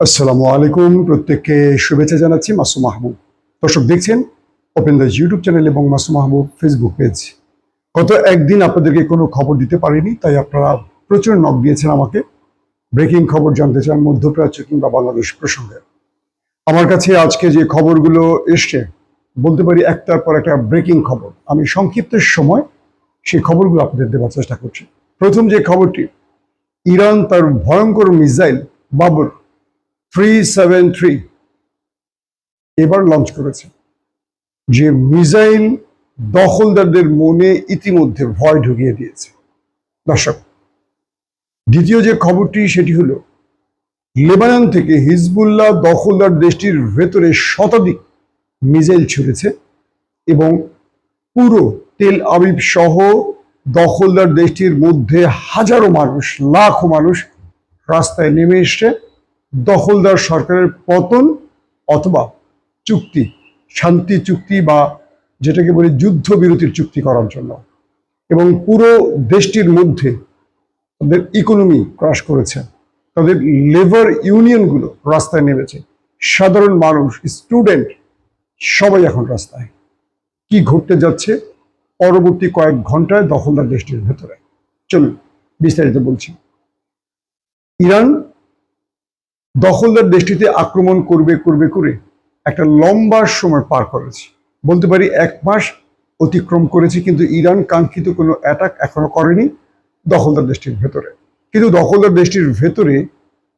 আসসালামু আলাইকুম। প্রত্যেককে শুভেচ্ছা জানাচ্ছি মাসুম মাহবুব। দর্শক, দেখছেন ওপেন দ্য ইউটিউব চ্যানেল এবং মাসুম মাহবুব ফেসবুক পেজ গত একদিন আপনাদেরকে কোনো খবর দিতে পারিনি, তাই আপনারা প্রচুর নক দিয়েছেন আমাকে। ব্রেকিং খবর জানতে চান মধ্যপ্রাচ্য কিংবা বাংলাদেশ প্রসঙ্গে। আমার কাছে আজকে যে খবরগুলো এসছে, বলতে পারি একটার পর একটা ব্রেকিং খবর। আমি সংক্ষিপ্ত সময় সেই খবরগুলো আপনাদের দেওয়ার চেষ্টা করছি। প্রথম যে খবরটি, ইরান তার ভয়ঙ্কর missile Bavar three seven three. এবার লঞ্চ করেছে। যে মিসাইল দখলদারদের মনে ইতিমধ্যে ভয় ঢুকিয়ে দিয়েছে। দর্শক, দ্বিতীয় যে খবরটি সেটি হলো, লেবানন থেকে হিজবুল্লাহ দখলদার দেশটির ভেতরে শতাধিক মিসাইল ছুড়েছে এবং পুরো তেল আবিব সহ দখলদার দেশটির মধ্যে হাজারো মানুষ, লাখো মানুষ রাস্তায় নেমে এসছে। দখলদার সরকারের পতন অথবা চুক্তি, শান্তি চুক্তি বা যেটাকে বলি যুদ্ধবিরতির চুক্তি করার জন্য। এবং পুরো দেশটির মধ্যে তাদের ইকোনমি ক্রাশ করেছে। তাদের লেবার ইউনিয়নগুলো রাস্তায় নেমেছে। সাধারণ মানুষ স্টুডেন্ট সবাই এখন রাস্তায়। কি ঘটতে যাচ্ছে? পরবর্তী কয়েক ঘন্টায় দখলদার দেশটির ভেতরে। চলুন বিস্তারিত বলছি। ইরান দখলদার দেশটিতে আক্রমণ করবে করবে, করে একটা লম্বা সময় পার করেছে। বলতে পারি এক মাস অতিক্রম করেছে, কিন্তু ইরান কাঙ্ক্ষিত কোনো অ্যাটাক এখনও করেনি দখলদার দেশটির ভেতরে। কিন্তু দখলদার দেশটির ভেতরে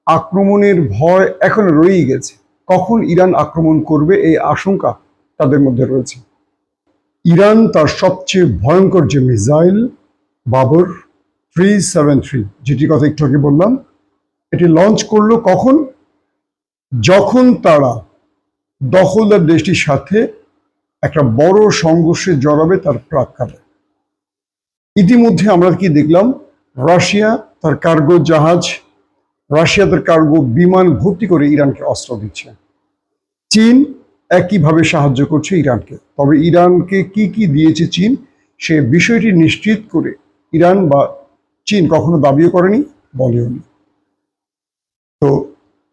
আক্রমণের ভয় এখনও রয়েই গেছে। কখন ইরান আক্রমণ করবে এই আশঙ্কা তাদের মধ্যে রয়েছে। ইরান তার সবচেয়ে ভয়ঙ্কর যে missile, Bavar three seven three, যেটি কথা একটু আগে বললাম, এটি লঞ্চ করল কখন? যখন তারা দখলদার দেশটির সাথে একটা বড় সংঘর্ষে জড়াবে, তার প্রাককালে ইতিমধ্যে আমরা কি দেখলাম? রাশিয়া তার কার্গো জাহাজ, রাশিয়া তার কার্গো বিমান ভর্তি করে ইরানকে অস্ত্র দিচ্ছে। চীন একইভাবে সাহায্য করছে ইরানকে। তবে ইরানকে কি কি দিয়েছে চীন? সে বিষয়টি নিশ্চিত করে ইরান বা চীন কখনো দাবিও করেনি, বলেও নি। তো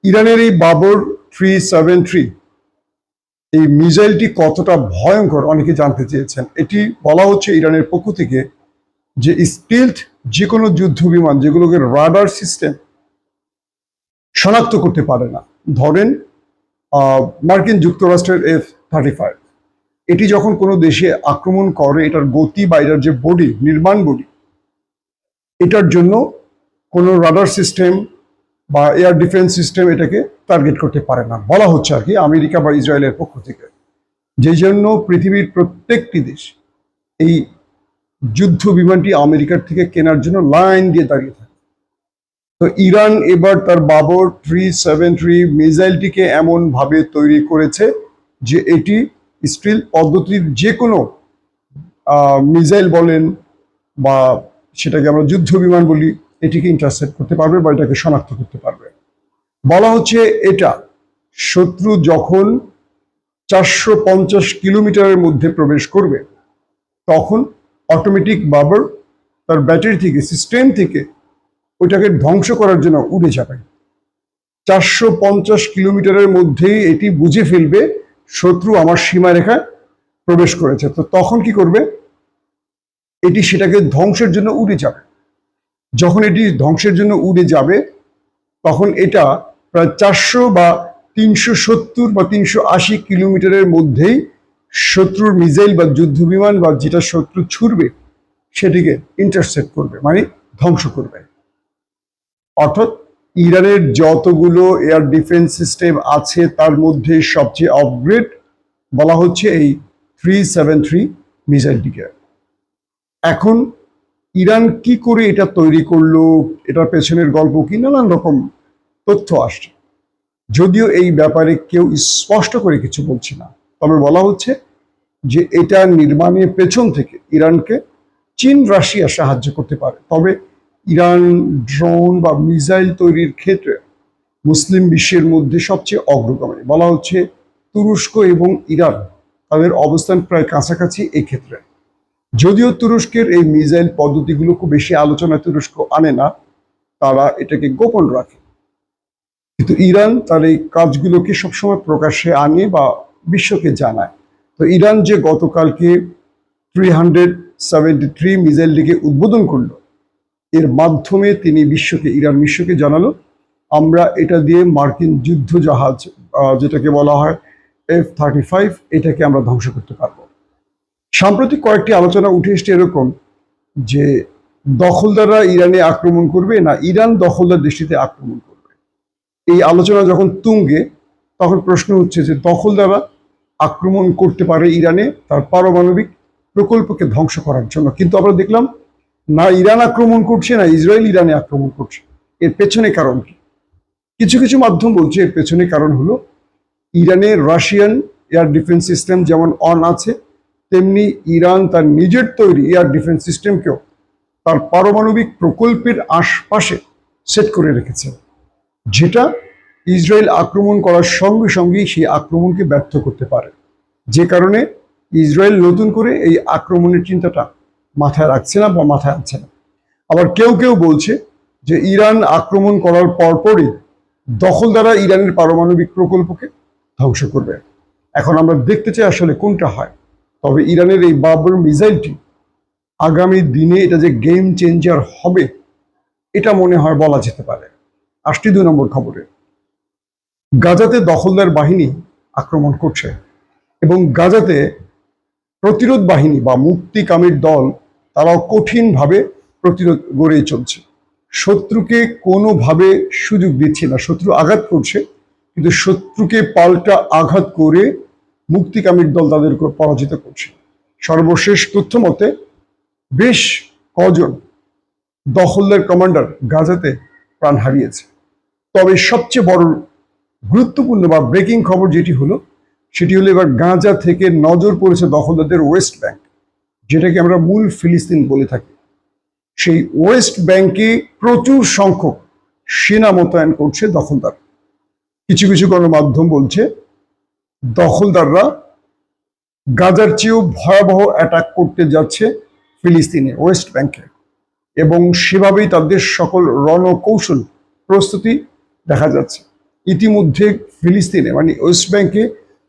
ইরানের এই বাবর থ্রি সেভেন থ্রি, এই মিসাইলটি কতটা ভয়ঙ্কর অনেকে জানতে চেয়েছেন। এটি বলা হচ্ছে ইরানের পক্ষ থেকে যে স্টিলথ যে কোনো যুদ্ধ বিমান যেগুলোকে রাডার সিস্টেম শনাক্ত করতে পারে না। ধরেন মার্কিন যুক্তরাষ্ট্রের এফ থার্টি ফাইভ এটি যখন কোনো দেশে আক্রমণ করে, এটার গতি বা এটার যে বডি নির্মাণ বডি এটার জন্য কোনো রাডার সিস্টেম বা এয়ার ডিফেন্স সিস্টেম এটাকে টার্গেট করতে পারে না। বলা হচ্ছে আর কি আমেরিকা বা ইসরায়েলের পক্ষ থেকে। যেই জন্য পৃথিবীর প্রত্যেকটি দেশ এই যুদ্ধ বিমানটি আমেরিকার থেকে কেনার জন্য লাইন দিয়ে দাঁড়িয়ে থাকে। তো ইরান এবার তার বাবর থ্রি সেভেন থ্রি মিসাইলটিকে এমনভাবে তৈরি করেছে যে এটি স্টিল পদ্ধতির যে কোনো মিসাইল বলেন বা সেটাকে আমরা যুদ্ধ বিমান বলি এটিকে ইন্টারসেপ্ট করতে পারবে বা এটাকে শনাক্ত করতে পারবে। বলা হচ্ছে এটা শত্রু যখন চারশো পঞ্চাশ কিলোমিটারের মধ্যে প্রবেশ করবে, তখন অটোমেটিক বাবার তার ব্যাটারি থেকে সিস্টেম থেকে ওইটাকে ধ্বংস করার জন্য উড়ে যাবে। চারশো পঞ্চাশ কিলোমিটারের মধ্যেই এটি বুঝে ফেলবে, শত্রু আমার সীমারেখায় প্রবেশ করেছে। তো তখন কি করবে? এটি সেটাকে ধ্বংসের জন্য উড়ে যাবে। যখন এটি ধ্বংসের জন্য উড়ে যাবে, তখন এটা প্রায় চারশো বা তিনশো সত্তর বা তিনশো আশি কিলোমিটারের মধ্যেই শত্রুর মিসাইল বা যুদ্ধ বিমান বা যেটা শত্রু ছুড়বে, সেটিকে ইন্টারসেপ্ট করবে মানে ধ্বংস করবে। অর্থাৎ ইরানের যতগুলো এয়ার ডিফেন্স সিস্টেম আছে, তার মধ্যে সবচেয়ে আপগ্রেড বলা হচ্ছে এই থ্রি সেভেন থ্রি মিসাইলটিকে। এখন ইরান কি করে এটা তৈরি করল? এটার পেছনের গল্প কি? নানান রকম তথ্য আসছে। যদিও এই ব্যাপারে কেউ স্পষ্ট করে কিছু বলছে না। তবে বলা হচ্ছে যে এটা নির্মাণের পেছন থেকে ইরানকে চীন, রাশিয়া সাহায্য করতে পারে। তবে ইরান ড্রোন বা মিসাইল তৈরির ক্ষেত্রে মুসলিম বিশ্বের মধ্যে সবচেয়ে অগ্রগামী। বলা হচ্ছে তুরস্ক এবং ইরান তাদের অবস্থান প্রায় কাছাকাছি এই ক্ষেত্রে যদিও তুরস্কের এই মিসাইল পদ্ধতিগুলো খুব বেশি আলোচনা তুরস্ক আনে না, তারা এটাকে গোপন রাখে। কিন্তু ইরান তার এই কাজগুলোকে সবসময় প্রকাশ্যে আনে বা বিশ্বকে জানায়। তো ইরান যে গতকালকে থ্রি হান্ড্রেড সেভেন্টি থ্রি মিসাইলটিকে উদ্বোধন করল, এর মাধ্যমে তিনি বিশ্বকে, ইরান বিশ্বকে জানালো। আমরা এটা দিয়ে মার্কিন যুদ্ধ জাহাজ যেটাকে বলা হয় এফ থার্টি ফাইভ এটাকে আমরা ধ্বংস করতে পারব। সাম্প্রতিক কয়েকটি আলোচনা উঠে এসছে এরকম যে দখলদাররা ইরানে আক্রমণ করবে না ইরান দখলদার দৃষ্টিতে আক্রমণ করবে। এই আলোচনা যখন তুঙ্গে, তখন প্রশ্ন হচ্ছে যে দখলদাররা আক্রমণ করতে পারে ইরানে তার পারমাণবিক প্রকল্পকে ধ্বংস করার জন্য। কিন্তু আমরা দেখলাম, না ইরান আক্রমণ করছে, না ইসরায়েল ইরানে আক্রমণ করছে। এর পেছনে কারণ কি? কিছু কিছু মাধ্যম বলছে এর পেছনে কারণ হলো, ইরানের রাশিয়ান এয়ার ডিফেন্স সিস্টেম যেমন অন আছে তেমনি ইরান তার নিজের তৈরি এয়ার ডিফেন্স সিস্টেমকেও তার পারমাণবিক প্রকল্পের আশপাশে সেট করে রেখেছে, যেটা ইসরায়েল আক্রমণ করার সঙ্গে সঙ্গেই সেই আক্রমণকে ব্যর্থ করতে পারে। যে কারণে ইসরায়েল নতুন করে এই আক্রমণের চিন্তাটা মাথায় রাখছে না বা মাথায় আনছে না। আবার কেউ কেউ বলছে যে ইরান আক্রমণ করার পরপরই দখল দ্বারা ইরানের পারমাণবিক প্রকল্পকে ধ্বংস করবে। এখন আমরা দেখতে চাই আসলে কোনটা হয়। তবে ইরানের এই বাবর মিসাইলটি আগামী দিনে এটা যে গেম চেঞ্জার হবে, এটা মনে হয় বলা যেতে পারে। আসটি দুই নম্বর খবরে। গাজাতে দখলদার বাহিনী আক্রমণ করছে এবং গাজাতে প্রতিরোধ বাহিনী বা মুক্তিকামীর দল তারাও কঠিনভাবে প্রতিরোধ গড়ে চলছে। শত্রুকে কোনোভাবে সুযোগ দিচ্ছে না, শত্রু আঘাত করছে, কিন্তু শত্রুকে পাল্টা আঘাত করে মুক্তিকামীর দল তাদের পরাজিত করছে। সর্বশেষ তথ্য মতে, বেশ কজন দখলদার কমান্ডার গাজাতে প্রাণ হারিয়েছে। তবে সবচেয়ে বড় গুরুত্বপূর্ণ বা ব্রেকিং খবর যেটি হলো, সেটি হলো এবার গাঁজা থেকে নজর পড়েছে দখলদারদের ওয়েস্ট ব্যাংক, যেটাকে আমরা মূল ফিলিস্তিন বলে থাকি। সেই ওয়েস্ট ব্যাংকে প্রচুর সংখ্যক সেনা মোতায়েন করছে দখলদার। কিছু কিছু গণমাধ্যম বলছে দখলদাররা গাজার চেয়েও ভয়াবহ অ্যাটাক করতে যাচ্ছে ফিলিস্তিনে ওয়েস্ট ব্যাংকে এবং সেভাবেই তাদের সকল রণকৌশল প্রস্তুতি দেখা যাচ্ছে। ইতিমধ্যে ফিলিস্তিনে মানে ওয়েস্ট ব্যাংকে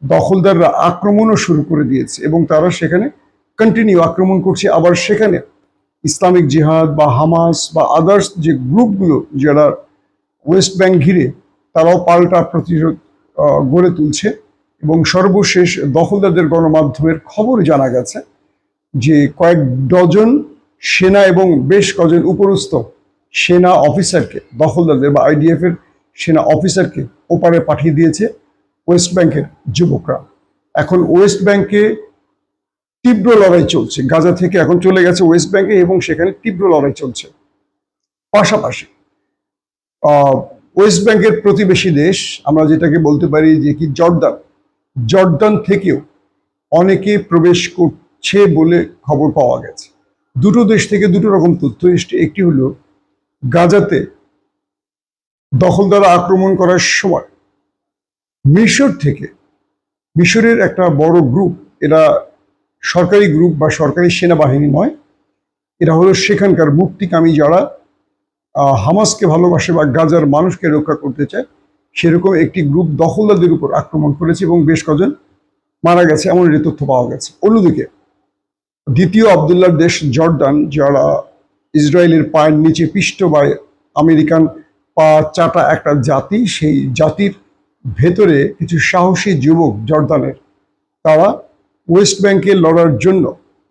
দখলদাররা আক্রমণও শুরু করে দিয়েছে এবং তারা সেখানে কন্টিনিউ আক্রমণ করছে। আবার সেখানে ইসলামিক জিহাদ বা হামাস বা আদার্স যে গ্রুপগুলো যারা ওয়েস্ট ব্যাংক ঘিরে তারাও পাল্টা প্রতিরোধ গড়ে তুলছে। এবং সর্বশেষ দখলদারদের গণমাধ্যমের খবর জানা গেছে যে কয়েক ডজন সেনা এবং বেশ কজন উপরস্থ সেনা অফিসারকে, দখলদারদের বা আইডিএফ এর সেনা অফিসারকে ওপারে পাঠিয়ে দিয়েছে ওয়েস্ট ব্যাংকের যুবকরা। এখন ওয়েস্ট ব্যাংকে তীব্র লড়াই চলছে। গাজা থেকে এখন চলে গেছে ওয়েস্ট ব্যাংকে এবং সেখানে তীব্র লড়াই চলছে। পাশাপাশি ওয়েস্ট ব্যাংকের প্রতিবেশী দেশ, আমরা যেটাকে বলতে পারি যে কি, জর্দান। জর্দান থেকেও অনেকে প্রবেশ করছে বলে খবর পাওয়া গেছে। দুটো দেশ থেকে দুটো রকম তথ্য এসছে। একটি হলো, গাজাতে দখলদারা আক্রমণ করার সময় মিশর থেকে, মিশরের একটা বড় গ্রুপ এরা সরকারি গ্রুপ বা সরকারি সেনাবাহিনী নয়, এরা হলো সেখানকার মুক্তিকামী যারা হামাসকে ভালোবাসে বা গাজার মানুষকে রক্ষা করতে চায়। সেরকম একটি গ্রুপ দখলদারদের উপর আক্রমণ করেছে এবং বেশ কজন মারা গেছে এমন একটি তথ্য পাওয়া গেছে। অন্যদিকে, দ্বিতীয় আবদুল্লার দেশ জর্ডান যারা ইসরায়েলের পায়ের নিচে পিষ্ট বা আমেরিকান পা চাটা একটা জাতি, সেই জাতির ভেতরে কিছু সাহসী যুবক জর্দানের, তারা ওয়েস্ট ব্যাংকে লড়ার জন্য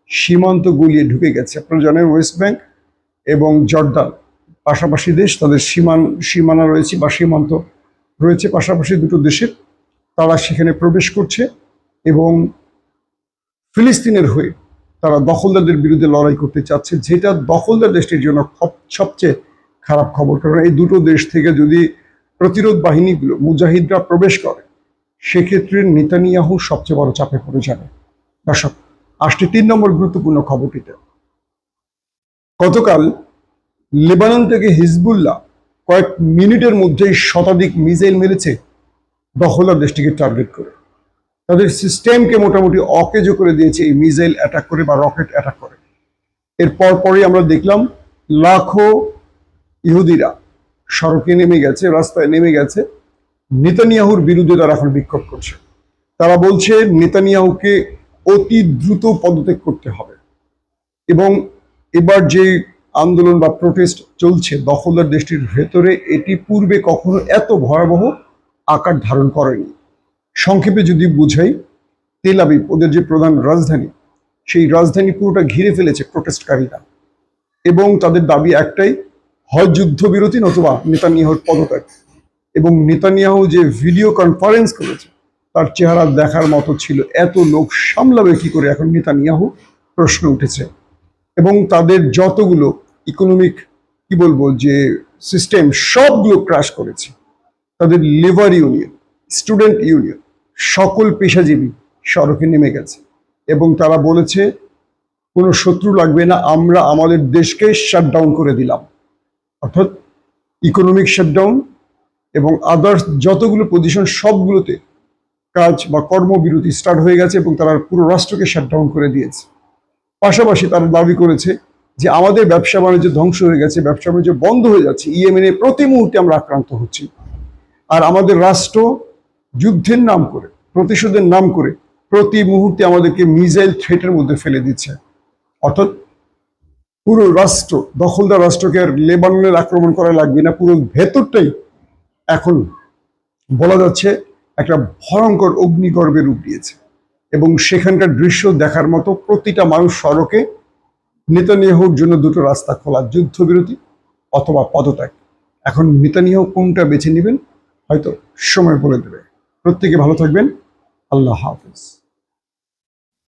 সীমান্ত গুলিয়ে ঢুকে গেছে। আপনারা জানেন ওয়েস্ট ব্যাংক এবং জর্দান, পাশাপাশি দেশ, তাদের সীমান, সীমানা রয়েছে বা সীমান্ত রয়েছে পাশাপাশি দুটো দেশের। তারা সেখানে প্রবেশ করছে এবং ফিলিস্তিনের হয়ে তারা দখলদারদের বিরুদ্ধে লড়াই করতে চাচ্ছে। যেটা দখলদার দেশটির জন্য সবচেয়ে খারাপ খবর। কারণ এই দুটো দেশ থেকে যদি প্রতিরোধ বাহিনীগুলো, মুজাহিদরা প্রবেশ করে, সেক্ষেত্রে নেতানিয়াহু সবচেয়ে বড় চাপে পড়ে যাবে। দর্শক, আসছে তিন নম্বর গুরুত্বপূর্ণ খবরটিতে। গতকাল লেবানন থেকে হিজবুল্লাহ কয়েক মিনিটের মধ্যেই শতাধিক মিসাইল মেরেছে দখলদার দেশটিকে টার্গেট করে। তাদের সিস্টেমকে মোটামুটি অকেজো করে দিয়েছে এই মিসাইল অ্যাটাক করে বা রকেট অ্যাটাক করে। এর পরপরই আমরা দেখলাম লাখো ইহুদিরা সড়কে নেমে গেছে, রাস্তায় নেমে গেছে। নেতানিয়াহুর বিরুদ্ধে তারা এখন বিক্ষোভ করছে। তারা বলছে নেতানিয়াহুকে অতি দ্রুত পদত্যাগ করতে হবে। এবং এবার যে আন্দোলন বা প্রোটেস্ট চলছে, দখলদার দেশটির ভেতরে এটি পূর্বে কখনো এত ভয়াবহ আকার ধারণ করেনি। সংক্ষেপে যদি বুঝাই, তেল আবিব, ওদের যে প্রধান রাজধানী, সেই রাজধানী পুরোটা ঘিরে ফেলেছে প্রোটেস্টকারীরা এবং তাদের দাবি একটাই হয় যুদ্ধবিরতি নতুবা নেতানিয়াহুর পদত্যাগ। এবং নেতানিয়াহু যে ভিডিও কনফারেন্স করেছে, তার চেহারা দেখার মতো ছিল। এত লোক সামলাবে কি করে এখন নেতানিয়াহু? প্রশ্ন উঠেছে। এবং তাদের যতগুলো ইকোনমিক কি বলব, যে সিস্টেম সবগুলো ক্রাশ করেছে। তাদের লেবার ইউনিয়ন স্টুডেন্ট ইউনিয়ন সকল পেশাজীবী সড়কে নেমে গেছে। এবং তারা বলেছে, কোনো শত্রু লাগবে না, আমরা আমাদের দেশকে শাটডাউন করে দিলাম। অর্থাৎ ইকোনমিক শাটডাউন এবং আদার্স যতগুলো পজিশন সবগুলোতে কাজ বা কর্মবিরতি স্টার্ট হয়ে গেছে এবং তারা পুরো রাষ্ট্রকে শাটডাউন করে দিয়েছে। পাশাপাশি তারা দাবি করেছে যে আমাদের ব্যবসা বাণিজ্য ধ্বংস হয়ে গেছে, ব্যবসা বাণিজ্য বন্ধ হয়ে যাচ্ছে, ইয়েমেনে প্রতি মুহূর্তে আমরা আক্রান্ত হচ্ছি। আর আমাদের রাষ্ট্র যুদ্ধের নাম করে, প্রতিশোধের নাম করে প্রতি মুহূর্তে আমাদেরকে মিজাইল থ্রেটের মধ্যে ফেলে দিচ্ছে। অর্থাৎ পুরো রাষ্ট্র, দখলদার রাষ্ট্রকে আর লেবাননের আক্রমণ করা লাগবে না, পুরো ভেতরটাই এখন বলা যাচ্ছে একটা ভয়ঙ্কর অগ্নিগর্ভে রূপ দিয়েছে। এবং সেখানকার দৃশ্য দেখার মতো প্রতিটা মানুষ সড়কে নেতানিয়াহুর জন্য দুটো রাস্তা খোলা যুদ্ধবিরতি অথবা পদত্যাগ। এখন নেতানিয়াহু কোনটা বেছে নেবেন, হয়তো সময় বলে দেবে। প্রত্যেকে ভালো থাকবেন। আল্লাহ হাফিজ।